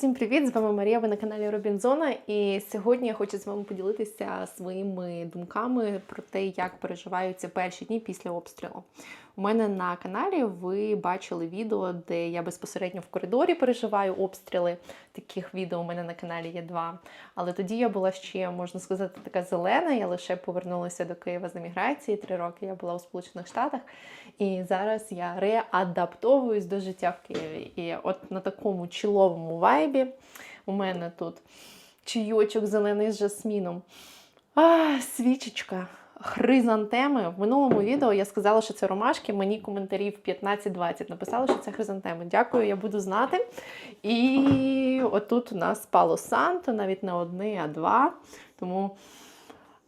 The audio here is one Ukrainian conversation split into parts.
Всім привіт! З вами Марія. Ви на каналі Робінзона. І сьогодні я хочу з вами поділитися своїми думками про те, як переживаються перші дні після обстрілу. У мене на каналі ви бачили відео, де я безпосередньо в коридорі переживаю обстріли. Таких відео у мене на каналі є два. Але тоді я була ще, можна сказати, така зелена. Я лише повернулася до Києва з еміграції. Три роки я була у Сполучених Штатах. І зараз я реадаптовуюсь до життя в Києві. І от на такому чіловому вайбі у мене тут чайочок зелений з жасміном. А, свічечка. Хризантеми. В минулому відео я сказала, що це ромашки. Мені коментарів 15-20 написали, що це хризантеми. Дякую, я буду знати. І отут у нас пало Санто, навіть не одне, а два. Тому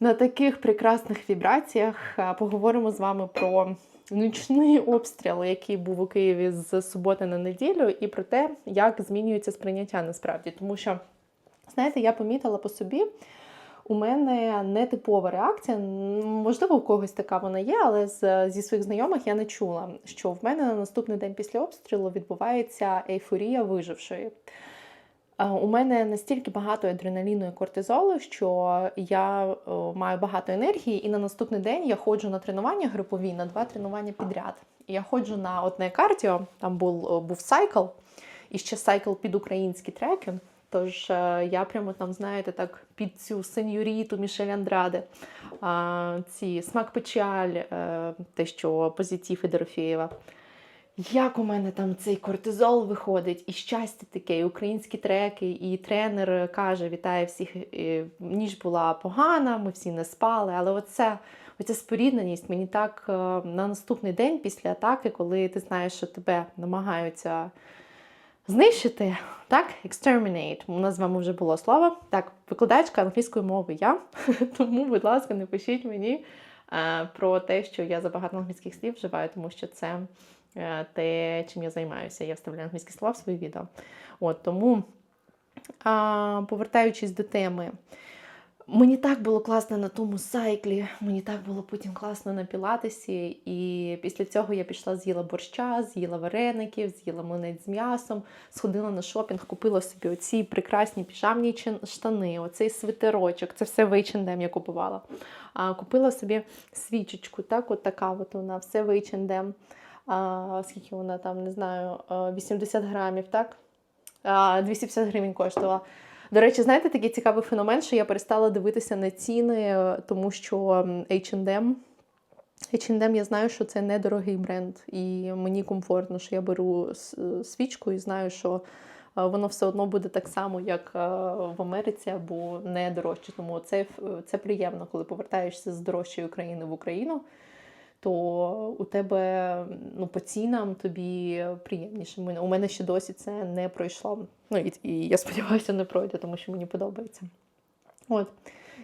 на таких прекрасних вібраціях поговоримо з вами про нічний обстріл, який був у Києві з суботи на неділю, і про те, як змінюється сприйняття насправді. Тому що, знаєте, я помітила по собі. У мене нетипова реакція. Можливо, у когось така вона є, але з, зі своїх знайомих я не чула, що в мене на наступний день після обстрілу відбувається ейфорія вижившої. Е, У мене настільки багато адреналіну і кортизолу, що я маю багато енергії, і на наступний день я ходжу на тренування групові на два тренування підряд. Я ходжу на одне кардіо, там був, був сайкл, і ще сайкл під українські треки. Тож е, я прямо там, знаєте, так під цю сеньоріту Мішель Андраде, ці смак печаль, е, те, що позитив і. Як у мене там цей кортизол виходить, і щастя таке, і українські треки, і тренер каже: вітає всіх, і ніч була погана, ми всі не спали. Але оце, оця спорідненість мені так е, на наступний день після атаки, коли ти знаєш, що тебе намагаються знищити, так? Exterminate. У нас з вами вже було слово. Так, викладачка англійської мови я. Тому, будь ласка, не пишіть мені е, про те, що я забагато англійських слів вживаю, тому що це е, те, чим я займаюся. Я вставляю англійські слова в свої відео. От тому, повертаючись до теми. Мені так було класно на тому сайклі, мені так було потім класно на пілатесі. І після цього я пішла, з'їла борща, з'їла вареників, з'їла млинець з м'ясом, сходила на шопінг, купила собі оці прекрасні піжамні штани, оцей свитерочок, це все в H&M я купувала. А, купила собі свічечку, так, от така от вона, все в H&M. Скільки вона там, не знаю, 80 грамів, так? А, 250 гривень коштувала. До речі, знаєте, такий цікавий феномен, що я перестала дивитися на ціни, е, тому що H&M, H&M, я знаю, що це недорогий бренд, і мені комфортно, що я беру свічку і знаю, що е, воно все одно буде так само, як е, в Америці, або не дорожче. Тому це, це приємно, коли повертаєшся з дорожчої країни в Україну. То у тебе ну, по цінам тобі приємніше. У мене ще досі це не пройшло. Ну і, і я сподіваюся, не пройде, тому що мені подобається. От.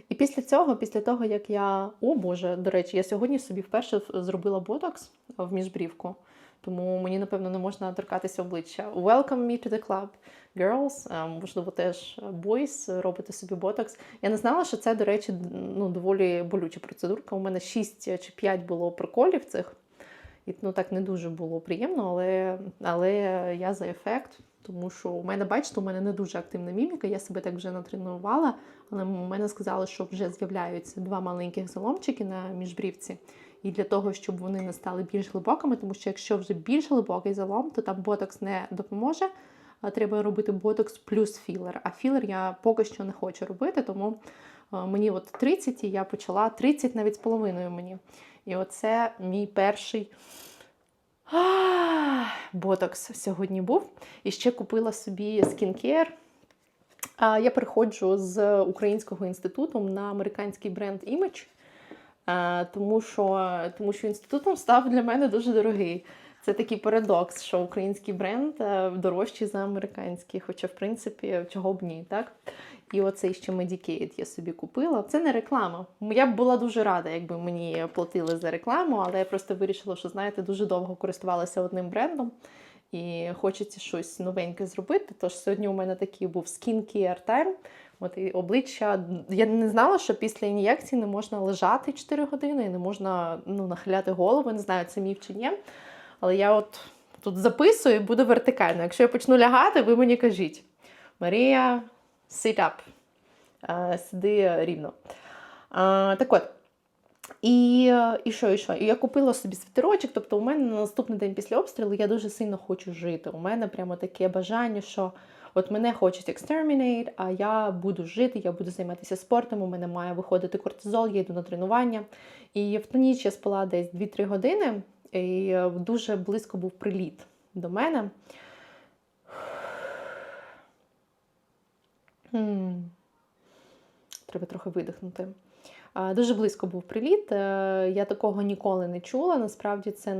І після цього, після того, як я. О Боже, до речі, я сьогодні собі вперше зробила ботокс в міжбрівку, тому мені, напевно, не можна торкатися обличчя. Welcome me to the club, girls. Е, Можливо, теж boys, робите собі ботокс. Я не знала, що це, до речі, ну, доволі болюча процедурка. У мене 6 чи 5 було проколів цих. І ну, так не дуже було приємно, але, але я за ефект. Тому що у мене, бачите, у мене не дуже активна міміка, я себе так вже натренувала, але у мене сказали, що вже з'являються два маленьких заломчики на міжбрівці. І для того, щоб вони не стали більш глибокими, тому що якщо вже більш глибокий залом, то там ботокс не допоможе. Треба робити ботокс плюс філер. А філер я поки що не хочу робити, тому мені от 30 і я почала 30 навіть з половиною мені. І оце мій перший ботокс сьогодні був. І ще купила собі скінкер. Я приходжу з Українського інституту на американський бренд Image, тому що, тому що інститутом став для мене дуже дорогий. Це такий парадокс, що український бренд е, дорожчий за американський, хоча, в принципі, чого б ні, так? І оцей ще Medicaid я собі купила. Це не реклама. Я б була дуже рада, якби мені платили за рекламу, але я просто вирішила, що знаєте, дуже довго користувалася одним брендом. І хочеться щось новеньке зробити. Тож сьогодні у мене такий був skincare time. От і обличчя. Я не знала, що після ін'єкції не можна лежати 4 години, і не можна ну, нахиляти голову. Не знаю, це міф чи ні. Але я от тут записую і буду вертикально. Якщо я почну лягати, ви мені кажіть. Марія, sit up. Е, Сиди рівно. Е, Так от. І, і що, і що? І я купила собі світерочок. Тобто, у мене на наступний день після обстрілу я дуже сильно хочу жити. У мене прямо таке бажання, що от мене хочуть exterminate, а я буду жити, я буду займатися спортом, у мене має виходити кортизол, я йду на тренування. І в ту ніч я спала десь 2-3 години, і дуже близько був приліт до мене. Треба трохи видихнути. Дуже близько був приліт. Е, Я такого ніколи не чула. Насправді, це,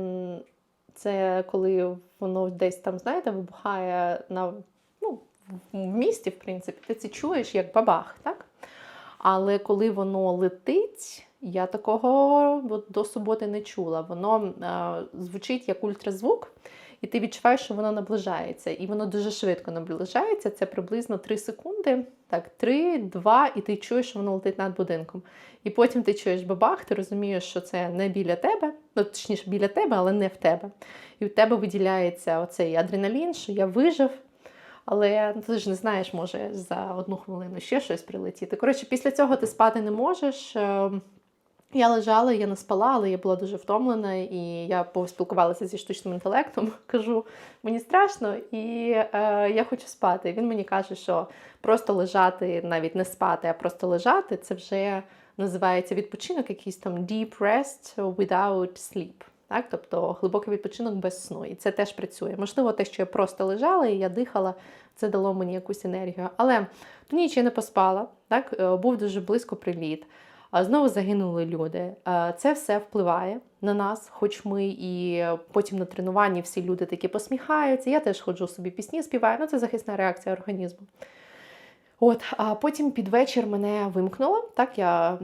це коли воно десь там, знаєте, вибухає на, в місті, в принципі, ти це чуєш як бабах, так? Але коли воно летить, я такого до суботи не чула. Воно е, звучить як ультразвук, і ти відчуваєш, що воно наближається. І воно дуже швидко наближається. Це приблизно 3 секунди. Так, 3, 2, і ти чуєш, що воно летить над будинком. І потім ти чуєш бабах, ти розумієш, що це не біля тебе, ну точніше біля тебе, але не в тебе. І в тебе виділяється оцей адреналін, що я вижив. Але ти ж не знаєш, може за одну хвилину ще щось прилетіти. Коротше, після цього ти спати не можеш. Е, Я лежала, я не спала, але я була дуже втомлена, і я поспілкувалася зі штучним інтелектом. Кажу, мені страшно, і е, я хочу спати. Він мені каже, що просто лежати, навіть не спати, а просто лежати це вже називається відпочинок, якийсь там deep rest without sleep. Так? Тобто глибокий відпочинок без сну. І це теж працює. Можливо, те, що я просто лежала і я дихала, це дало мені якусь енергію. Але ту ніч я не поспала, так? Е, був дуже близько приліт. Знову загинули люди. Е, Це все впливає на нас, хоч ми і потім на тренуванні всі люди такі посміхаються. Я теж ходжу собі пісні, співаю. Ну, це захисна реакція організму. От, а потім під вечір мене вимкнуло. Так, я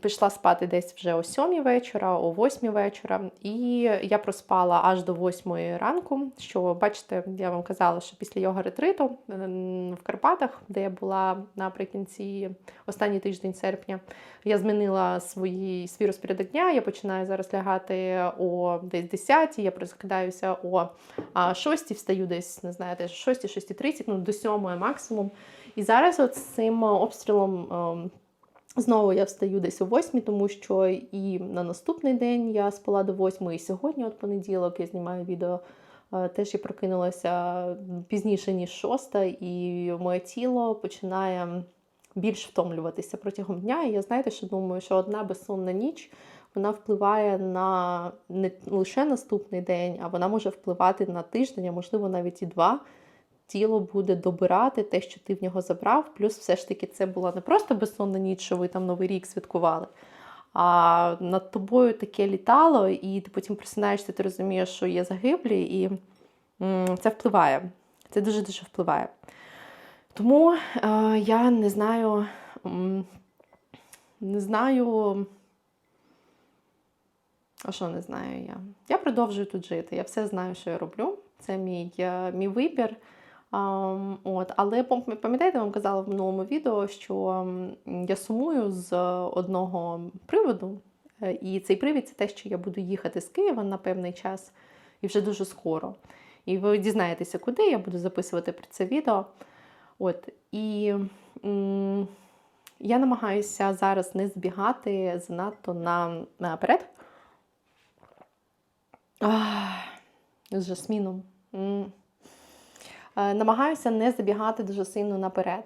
пішла спати десь вже о 7 вечора, о 8 вечора, і я проспала аж до 8 ранку. Що бачите, я вам казала, що після його ретриту в Карпатах, де я була наприкінці останній тиждень серпня, я змінила свої, свій розпорядок дня. Я починаю зараз лягати о десь 10, я прокидаюся о 6, встаю десь, не знаю, десь 6, 6.30, ну до 7 максимум. І зараз от з цим обстрілом ем, знову я встаю десь о 8, тому що і на наступний день я спала до 8, і сьогодні, от понеділок, я знімаю відео. е, Теж я прокинулася пізніше, ніж шоста, і моє тіло починає більш втомлюватися протягом дня. І я знаєте, що думаю, що одна безсонна ніч вона впливає на не лише наступний день, а вона може впливати на тиждень, а можливо навіть і два тіло буде добирати те, що ти в нього забрав. Плюс, все ж таки, це була не просто безсонна ніч, що ви там Новий рік святкували, а над тобою таке літало, і ти потім просинаєшся, ти розумієш, що є загиблі, і це впливає. Це дуже-дуже впливає. Тому е, я не знаю, не знаю. А що не знаю я? Я продовжую тут жити. Я все знаю, що я роблю. Це мій, е, мій вибір. Ам, от, але пам'ятаєте, я вам казала в минулому відео, що я сумую з одного приводу. Е, І цей привід це те, що я буду їхати з Києва на певний час і вже дуже скоро. І ви дізнаєтеся, куди я буду записувати про це відео. От, і м, я намагаюся зараз не збігати занадто на, наперед. З жасміном. М. Е, Намагаюся не забігати дуже сильно наперед,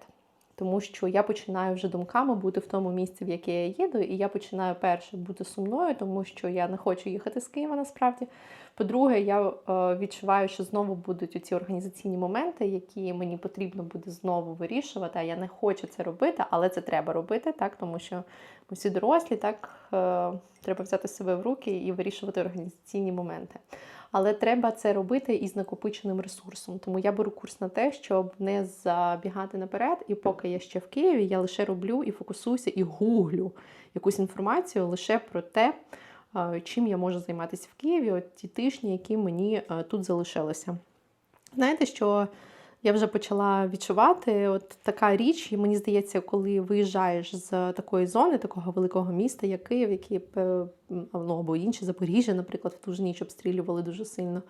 тому що я починаю вже думками бути в тому місці, в яке я їду, і я починаю перше бути сумною, тому що я не хочу їхати з Києва насправді. По-друге, я е, відчуваю, що знову будуть ці організаційні моменти, які мені потрібно буде знову вирішувати. А я не хочу це робити, але це треба робити, так тому що ми всі дорослі, так е, треба взяти себе в руки і вирішувати організаційні моменти. Але треба це робити із накопиченим ресурсом. Тому я беру курс на те, щоб не забігати наперед. І поки я ще в Києві, я лише роблю і фокусуюся, і гуглю якусь інформацію лише про те, е, чим я можу займатися в Києві, от ті тижні, які мені е, тут залишилися. Знаєте, що я вже почала відчувати от така річ, і мені здається, коли виїжджаєш з такої зони, такого великого міста, як Київ, які ну, або інші Запоріжжя, наприклад, в ту ж ніч обстрілювали дуже сильно.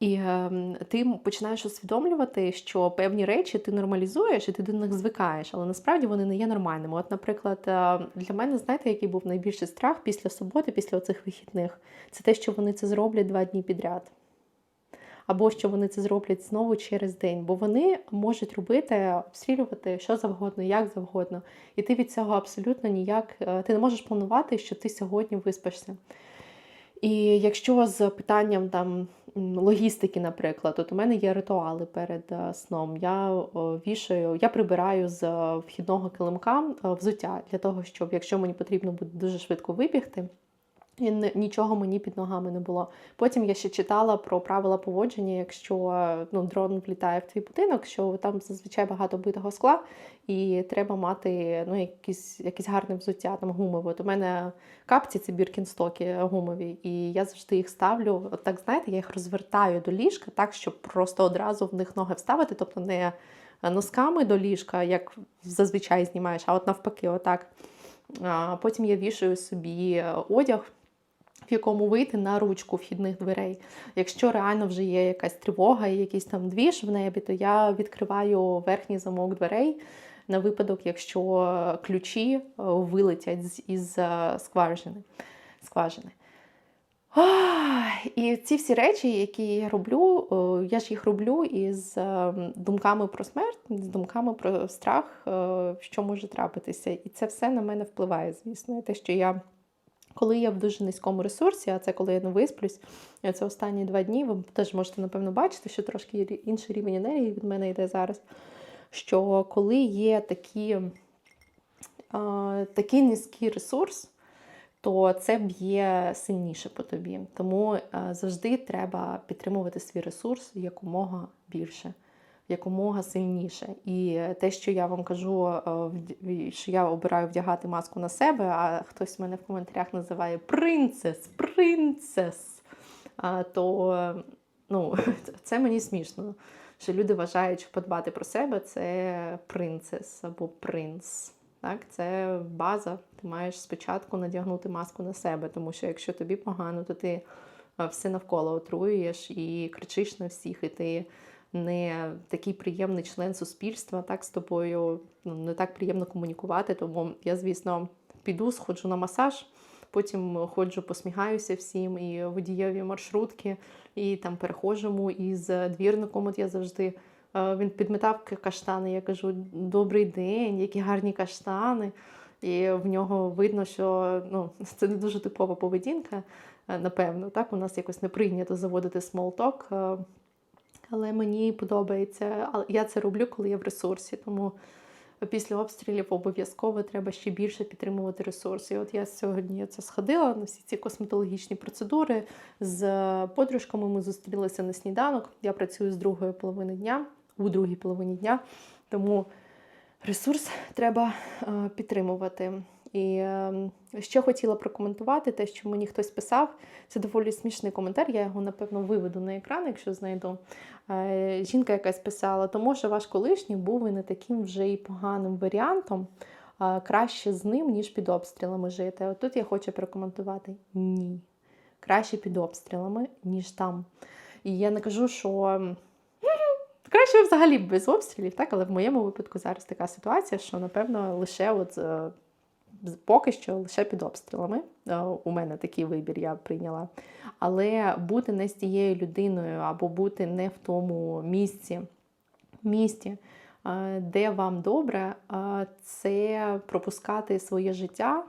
І ем, ти починаєш усвідомлювати, що певні речі ти нормалізуєш і ти до них звикаєш, але насправді вони не є нормальними. От, наприклад, е, для мене, знаєте, який був найбільший страх після суботи, після оцих вихідних? Це те, що вони це зроблять два дні підряд. Або що вони це зроблять знову через день, бо вони можуть робити, обстрілювати що завгодно, як завгодно. І ти від цього абсолютно ніяк е, ти не можеш планувати, що ти сьогодні виспишся. І якщо з питанням там логістики, наприклад, от у мене є ритуали перед е, сном. Я вішаю, я прибираю з е, вхідного килимка взуття для того, щоб якщо мені потрібно буде дуже швидко вибігти. І нічого мені під ногами не було. Потім я ще читала про правила поводження, якщо ну, дрон влітає в твій будинок, що там зазвичай багато битого скла, і треба мати ну, якісь, якісь гарне взуття, там гумове. От у мене капці це біркінстоки гумові, і я завжди їх ставлю. От так знаєте, я їх розвертаю до ліжка, так, щоб просто одразу в них ноги вставити, тобто не носками до ліжка, як зазвичай знімаєш, а от навпаки, отак. Потім я вішаю собі одяг, в якому вийти на ручку вхідних дверей. Якщо реально вже є якась тривога і якийсь там двіж в небі, то я відкриваю верхній замок дверей на випадок, якщо ключі е, вилетять із е, скважини. скважини. І ці всі речі, які я роблю, е, я ж їх роблю із е, думками про смерть, з думками про страх, е, що може трапитися. І це все на мене впливає, звісно. І те, що я, коли я в дуже низькому ресурсі, а це коли я не висплюсь, це останні два дні, ви теж можете, напевно, бачити, що трошки інший рівень енергії від мене йде зараз. Що коли є такі, е, такий низький ресурс, то це б'є сильніше по тобі. Тому е, завжди треба підтримувати свій ресурс якомога більше, якомога сильніше. І те, що я вам кажу, е, що я обираю вдягати маску на себе, а хтось мене в коментарях називає принцес, принцес, то ну, це мені смішно. Що люди вважають, що подбати про себе це принцес або принц. Так, це база. Ти маєш спочатку надягнути маску на себе, тому що якщо тобі погано, то ти е, все навколо отруюєш і кричиш на всіх, і ти не такий приємний член суспільства, так з тобою ну, не так приємно комунікувати. Тому я, звісно, піду, сходжу на масаж, потім ходжу, посміхаюся всім, і водієві маршрутки, і там перехожому із двірником. От я завжди. Е, Він підметав каштани. Я кажу: добрий день, які гарні каштани. І в нього видно, що ну, це не дуже типова поведінка, е, напевно. Так, у нас якось не прийнято заводити смолток. Але мені подобається. Але я це роблю, коли я в ресурсі. Тому після обстрілів обов'язково треба ще більше підтримувати ресурси. І от я сьогодні це сходила на всі ці косметологічні процедури. З подружками ми зустрілися на сніданок. Я працюю з другої половини дня, у другій половині дня. Тому ресурс треба е, підтримувати. І е, ще хотіла прокоментувати те, що мені хтось писав. Це доволі смішний коментар. Я його напевно виведу на екран, якщо знайду. Е, жінка якась писала, тому що ваш колишній був і не таким вже і поганим варіантом. е, Краще з ним, ніж під обстрілами жити. От тут я хочу прокоментувати: ні. Краще під обстрілами, ніж там. І я не кажу, що краще взагалі без обстрілів, так? але в моєму випадку зараз така ситуація, що напевно лише от. Поки що лише під обстрілами. Е, У мене такий вибір я прийняла. Але бути не з тією людиною або бути не в тому місці, місті, е, де вам добре, е, це пропускати своє життя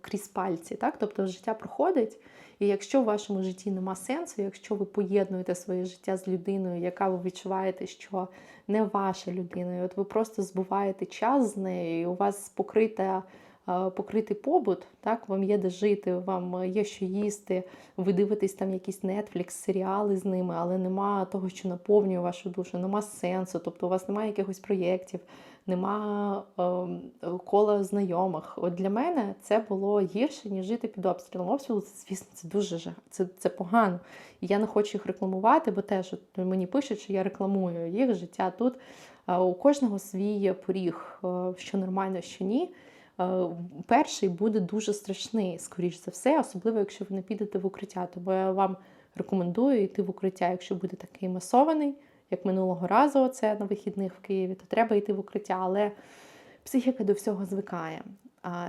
крізь пальці. Так? Тобто життя проходить, і якщо в вашому житті нема сенсу, якщо ви поєднуєте своє життя з людиною, яка ви відчуваєте, що не ваша людина, і от ви просто збуваєте час з нею, і у вас покрита е, покритий побут, так, вам є де жити, вам є що їсти, ви дивитесь там якісь Netflix, серіали з ними, але нема того, що наповнює вашу душу, нема сенсу, тобто у вас немає якихось проєктів, нема е, кола знайомих. От для мене це було гірше, ніж жити під обстрілом. Обстріл, звісно, це дуже жах- це, це погано. Я не хочу їх рекламувати, бо теж от мені пишуть, що я рекламую їх життя тут. Е, У кожного свій поріг, е, що нормально, що ні. Е, Перший буде дуже страшний, скоріш за все, особливо якщо ви не підете в укриття. Тому я вам рекомендую йти в укриття, якщо буде такий масований, як минулого разу, оце на вихідних в Києві, то треба йти в укриття. Але психіка до всього звикає.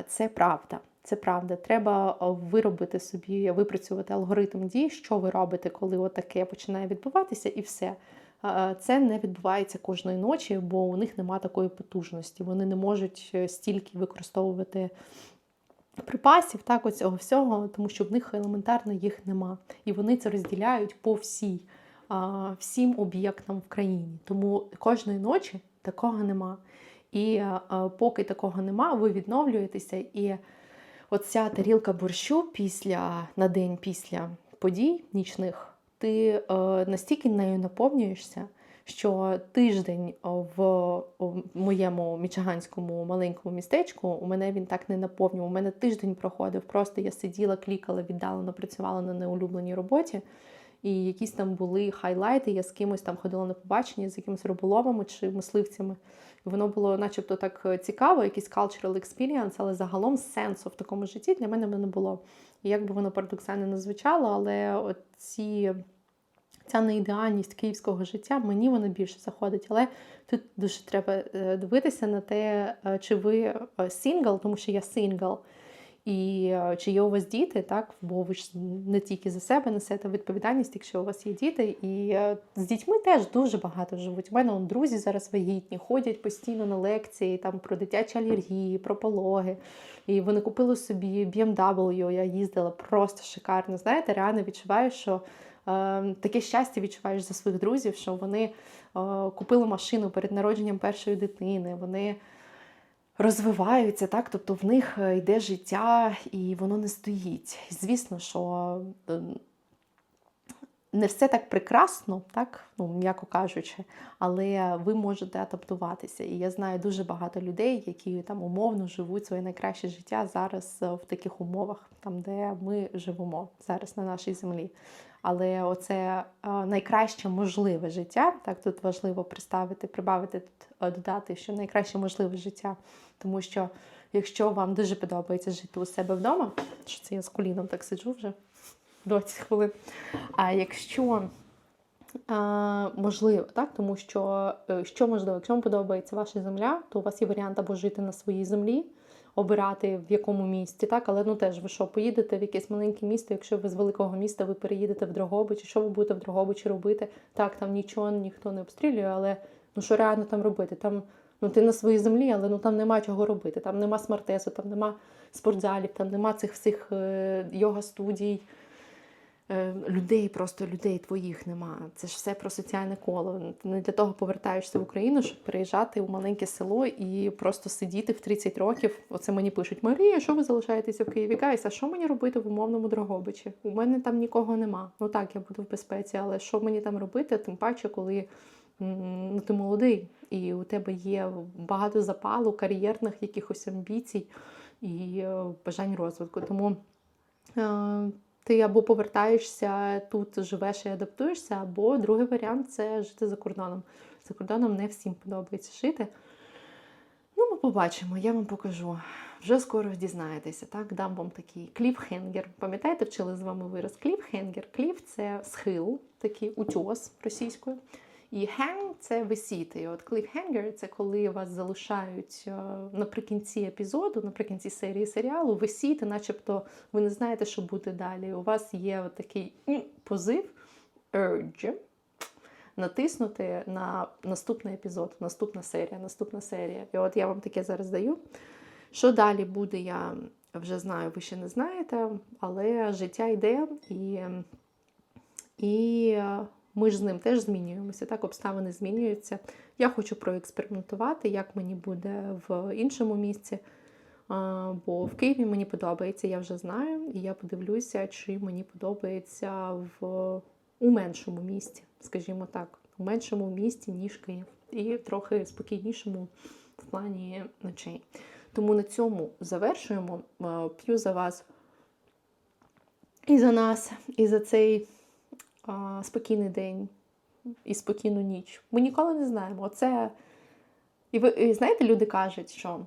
Це правда. Це правда. Треба виробити собі, випрацювати алгоритм дій, що ви робите, коли отаке починає відбуватися, і все. Це не відбувається кожної ночі, бо у них немає такої потужності. Вони не можуть е, стільки використовувати припасів, так, оцього всього, тому що в них елементарно їх нема. І вони це розділяють по всій, всім об'єктам в країні. Тому кожної ночі такого нема. І поки такого нема, ви відновлюєтеся. І оця тарілка борщу після на день після подій нічних, ти е, настільки нею наповнюєшся, що тиждень в моєму мічаганському маленькому містечку у мене він так не наповнював. У мене тиждень проходив. Просто я сиділа, клікала, віддалено працювала на неулюбленій роботі. І якісь там були хайлайти, я з кимось там ходила на побачення з якимись риболовами чи мисливцями. І воно було начебто так е, цікаво, якийсь cultural experience, але загалом сенсу в такому житті для мене не було. Як би воно парадоксально не звучало, але ці ця неідеальність київського життя, мені вона більше заходить. Але тут дуже треба е, дивитися на те, е, чи ви сингл, тому що я сингл. І чи є у вас діти, так? Бо ви ж не тільки за себе несете відповідальність, якщо у вас є діти. І з дітьми теж дуже багато живуть. У мене он, друзі зараз вагітні, ходять постійно на лекції там про дитячі алергії, про пологи. І вони купили собі BMW, я їздила просто шикарно. Знаєте, реально відчуваю, що е, таке щастя відчуваєш за своїх друзів, що вони е, купили машину перед народженням першої дитини. вони розвиваються, так, тобто в них е, йде життя і воно не стоїть. Звісно, що не все так прекрасно, так, ну, м'яко кажучи, але ви можете адаптуватися. І я знаю дуже багато людей, які там умовно живуть своє найкраще життя зараз е, в таких умовах, там, де ми живемо зараз на нашій землі. Але оце е, найкраще можливе життя. Так тут важливо представити, прибавити тут додати, що найкраще можливе життя. Тому що якщо вам дуже подобається жити у себе вдома, що це я з коліном так сиджу вже 20 хвилин. А якщо можливо, так, тому що е, що можливо, якщо вам подобається ваша земля, то у вас є варіант або жити на своїй землі, обирати в якому місті, так, але ну теж ви що, поїдете в якесь маленьке місто, якщо ви з великого міста ви переїдете в Дрогобич, що ви будете в Дрогобичі робити? Так, там нічого ніхто не обстрілює, але ну що реально там робити? Там Ну, ти на своїй землі, але ну там нема чого робити. Там нема смартесу, там нема спортзалів, там нема цих всіх е, йога-студій. Е, людей, просто людей твоїх нема. Це ж все про соціальне коло. Ти не для того повертаєшся в Україну, щоб приїжджати у маленьке село і просто сидіти в 30 років. Оце мені пишуть: Марія, що ви залишаєтеся в Києві? Гайс, а що мені робити в умовному Дрогобичі? У мене там нікого нема. Ну так, я буду в безпеці, але що мені там робити? Тим паче, коли ну, ти молодий, і у тебе є багато запалу, кар'єрних якихось амбіцій і е, бажань розвитку. Тому е, ти або повертаєшся тут, живеш і адаптуєшся, або другий варіант це жити за кордоном. За кордоном не всім подобається жити. Ну, ми побачимо, я вам покажу. Вже скоро дізнаєтеся, так? Дам вам такий кліфхенгер. Пам'ятаєте, вчили з вами вираз кліфхенгер? Кліф це схил, такий утьос російською. І hang – це висіти. От cliffhanger – це коли вас залишають е, наприкінці епізоду, наприкінці серії серіалу, висіти, начебто ви не знаєте, що буде далі. У вас є такий позив, urge, натиснути на наступний епізод, наступна серія, наступна серія. І от я вам таке зараз даю. Що далі буде, я вже знаю, ви ще не знаєте, але життя йде і. і ми ж з ним теж змінюємося, так, обставини змінюються. Я хочу проекспериментувати, як мені буде в іншому місці. Бо в Києві мені подобається, я вже знаю, і я подивлюся, чи мені подобається в у меншому місті, скажімо так, у меншому місті, ніж Київ, і трохи спокійнішому в плані ночей. Тому на цьому завершуємо. П'ю за вас і за нас, і за цей спокійний день і спокійну ніч. Ми ніколи не знаємо. Оце... І ви і знаєте, люди кажуть, що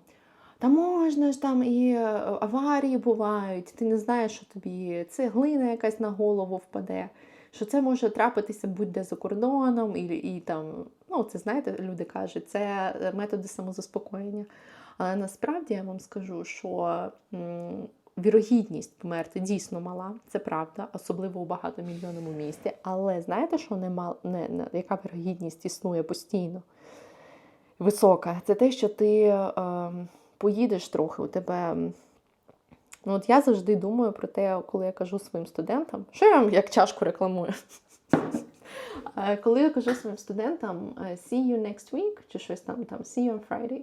та можна ж там і е, аварії бувають, ти не знаєш, що тобі цеглина якась на голову впаде, що це може трапитися будь-де за кордоном, і, і там, ну, це знаєте, люди кажуть, це методи самозаспокоєння. Але насправді я вам скажу, що вірогідність померти дійсно мала, це правда, особливо у багатомільйонному місті. Але знаєте, що не не, не, яка вірогідність існує постійно? Висока. Це те, що ти е, поїдеш трохи, у тебе. Ну, от я завжди думаю про те, коли я кажу своїм студентам, що я вам як чашку рекламую. Е, Коли я кажу своїм студентам е, see you next week, чи щось там, там see you on Friday,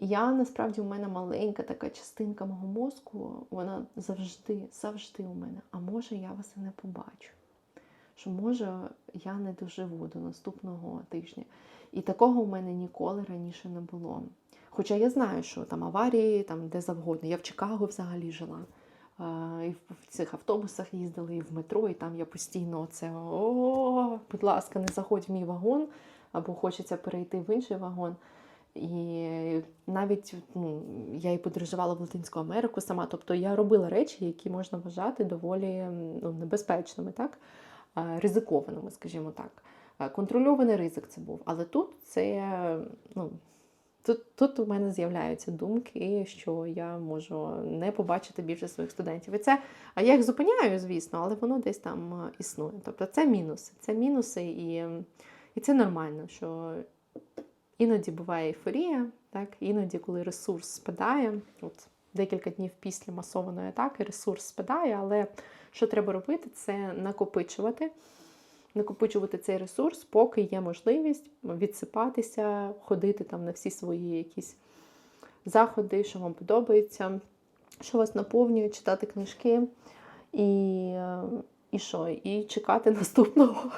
я насправді у мене маленька така частинка мого мозку, вона завжди, завжди у мене. А може я вас і не побачу. Що може я не доживу до наступного тижня. І такого у мене ніколи раніше не було. Хоча я знаю, що там аварії, там де завгодно. Я в Чикаго взагалі жила. І в цих автобусах їздили, і в метро, і там я постійно оце о, будь ласка, не заходь в мій вагон, або хочеться перейти в інший вагон. І навіть ну, я і подорожувала в Латинську Америку сама. Тобто я робила речі, які можна вважати доволі ну, небезпечними, так? Ризикованими, скажімо так. Контрольований ризик це був. Але тут це ну, Тут, тут у мене з'являються думки, що я можу не побачити більше своїх студентів. І це, а я їх зупиняю, звісно, але воно десь там існує. Тобто це мінуси. Це мінуси, і, і це нормально, що іноді буває ейфорія, так? іноді, коли ресурс спадає, от декілька днів після масованої атаки ресурс спадає, але що треба робити, це накопичувати накопичувати цей ресурс, поки є можливість відсипатися, ходити там на всі свої якісь заходи, що вам подобається, що вас наповнює, читати книжки і, е, і що? І чекати наступного.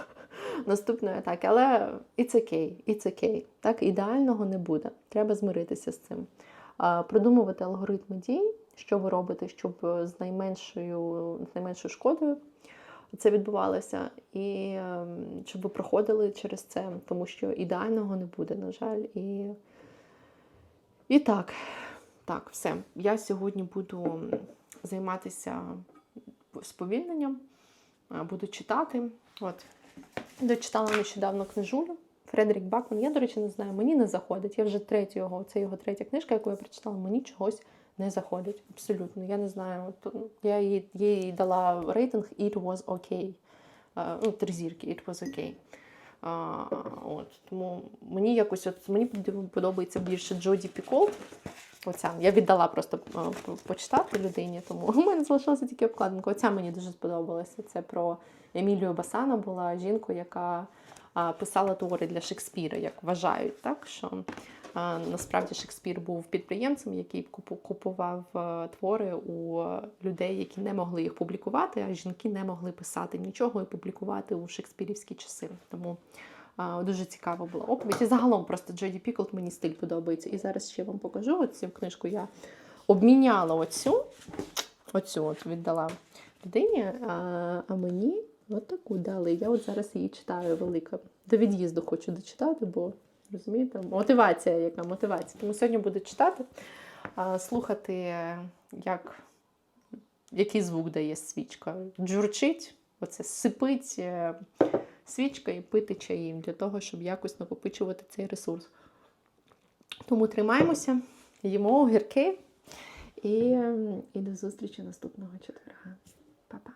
Наступної атаки, але it's okay, it's okay. Так, ідеального не буде. Треба змиритися з цим. Продумувати алгоритми дій, що ви робите, щоб з найменшою, з найменшою шкодою це відбувалося, і ем, щоб ви проходили через це, тому що ідеального не буде, на жаль. І, і так, так, все. Я сьогодні буду займатися сповільненням, буду читати. От. Дочитала нещодавно книжулю. Фредерік Бакман, я, до речі, не знаю, мені не заходить. Я вже третю його, це його третя книжка, яку я прочитала, мені чогось не заходить. Абсолютно. Я не знаю. Я їй, їй дала рейтинг It was okay. Ну, три зірки, It was okay. А, от, тому мені якось от, мені подобається більше Джоді Пікол. Оця я віддала просто почитати людині, тому у мене залишилася тільки обкладинка. Оця мені дуже сподобалася. Це про Емілію Басана була жінку, яка писала твори для Шекспіра, як вважають, так що насправді Шекспір був підприємцем, який купував е, твори у е, людей, які не могли їх публікувати, а жінки не могли писати нічого і публікувати у шекспірівські часи. Тому дуже цікава була оповідь. І загалом просто Джоді Піклт мені стиль подобається. І зараз ще вам покажу оцю книжку. Я обміняла оцю, оцю от віддала людині, а, а мені от таку дали. Я от зараз її читаю велика. До від'їзду хочу дочитати, бо розумієте, мотивація, яка мотивація. Тому сьогодні буду читати, слухати, як, який звук дає свічка. Джурчить, оце сипить е, свічка і пити чаї для того, щоб якось накопичувати цей ресурс. Тому тримаємося, їмо огірки і, і до зустрічі наступного четверга. Па-па.